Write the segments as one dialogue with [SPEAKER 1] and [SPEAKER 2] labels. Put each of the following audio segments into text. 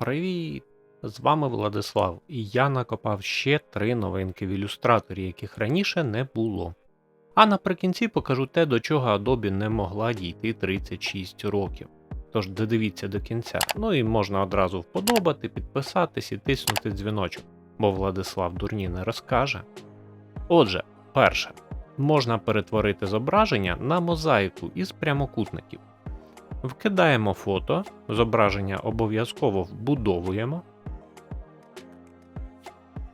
[SPEAKER 1] Привіт! З вами Владислав, і я накопав ще три новинки в ілюстраторі, яких раніше не було. А наприкінці покажу те, до чого Adobe не могла дійти 36 років. Тож додивіться до кінця. Ну і можна одразу вподобати, підписатись і тиснути дзвіночок, бо Владислав дурні не розкаже. Отже, перше, можна перетворити зображення на мозаїку із прямокутників. Вкидаємо фото, зображення обов'язково вбудовуємо.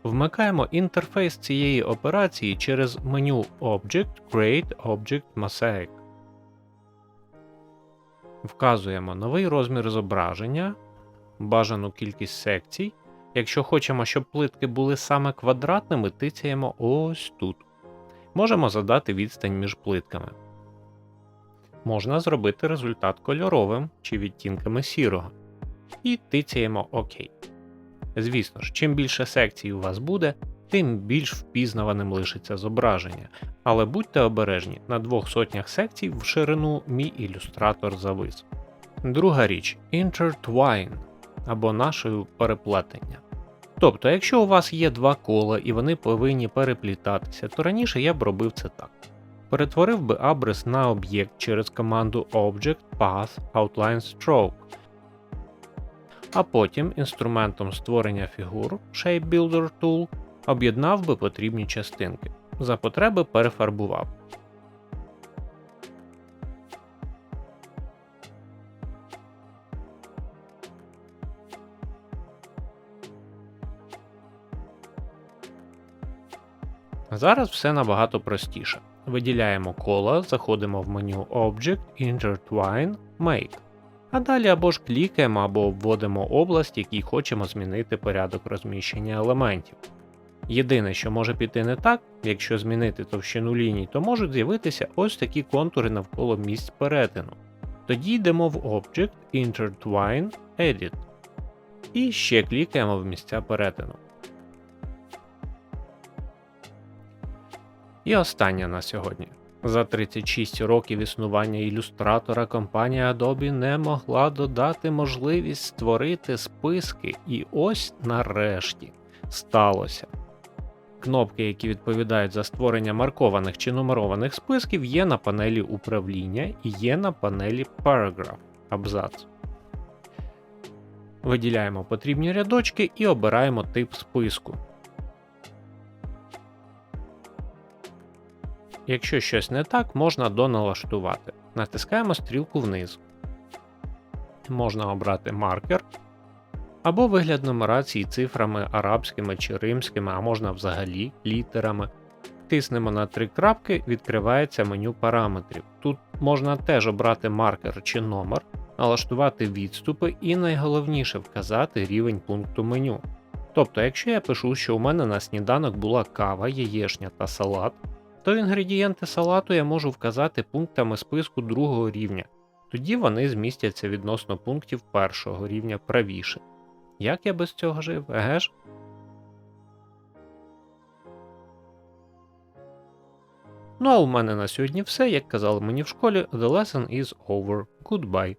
[SPEAKER 1] Вмикаємо інтерфейс цієї операції через меню Object Create Object Mosaic. Вказуємо новий розмір зображення, бажану кількість секцій. Якщо хочемо, щоб плитки були саме квадратними, тицяємо ось тут. Можемо задати відстань між плитками. Можна зробити результат кольоровим чи відтінками сірого. І тицяємо ОК. Звісно ж, чим більше секцій у вас буде, тим більш впізнаваним лишиться зображення. Але будьте обережні, на двох сотнях секцій в ширину мій ілюстратор завис. Друга річ intertwine або нашою переплетення. Тобто, якщо у вас є два кола і вони повинні переплітатися, то раніше я б робив це так. Перетворив би абрис на об'єкт через команду Object Path Outline Stroke, а потім інструментом створення фігур Shape Builder Tool об'єднав би потрібні частинки. За потреби перефарбував. Зараз все набагато простіше. Виділяємо коло, заходимо в меню Object, Intertwine, Make. А далі або ж клікаємо, або обводимо область, якій хочемо змінити порядок розміщення елементів. Єдине, що може піти не так, якщо змінити товщину ліній, то можуть з'явитися ось такі контури навколо місць перетину. Тоді йдемо в Object, Intertwine, Edit. І ще клікаємо в місця перетину. І останнє на сьогодні. За 36 років існування ілюстратора компанія Adobe не могла додати можливість створити списки, і ось нарешті сталося. Кнопки, які відповідають за створення маркованих чи нумерованих списків, є на панелі управління і є на панелі Paragraph абзац. Виділяємо потрібні рядочки і обираємо тип списку. Якщо щось не так, можна доналаштувати. Натискаємо стрілку вниз. Можна обрати маркер або вигляд нумерації цифрами арабськими чи римськими, а можна взагалі літерами. Тиснемо на три крапки, відкривається меню параметрів. Тут можна теж обрати маркер чи номер, налаштувати відступи і найголовніше вказати рівень пункту меню. Тобто, якщо я пишу, що у мене на сніданок була кава, яєшня та салат, то інгредієнти салату я можу вказати пунктами списку другого рівня, тоді вони змістяться відносно пунктів першого рівня правіше. Як я без цього жив, еге ж? Ну а у мене на сьогодні все, як казали мені в школі, the lesson is over. Goodbye.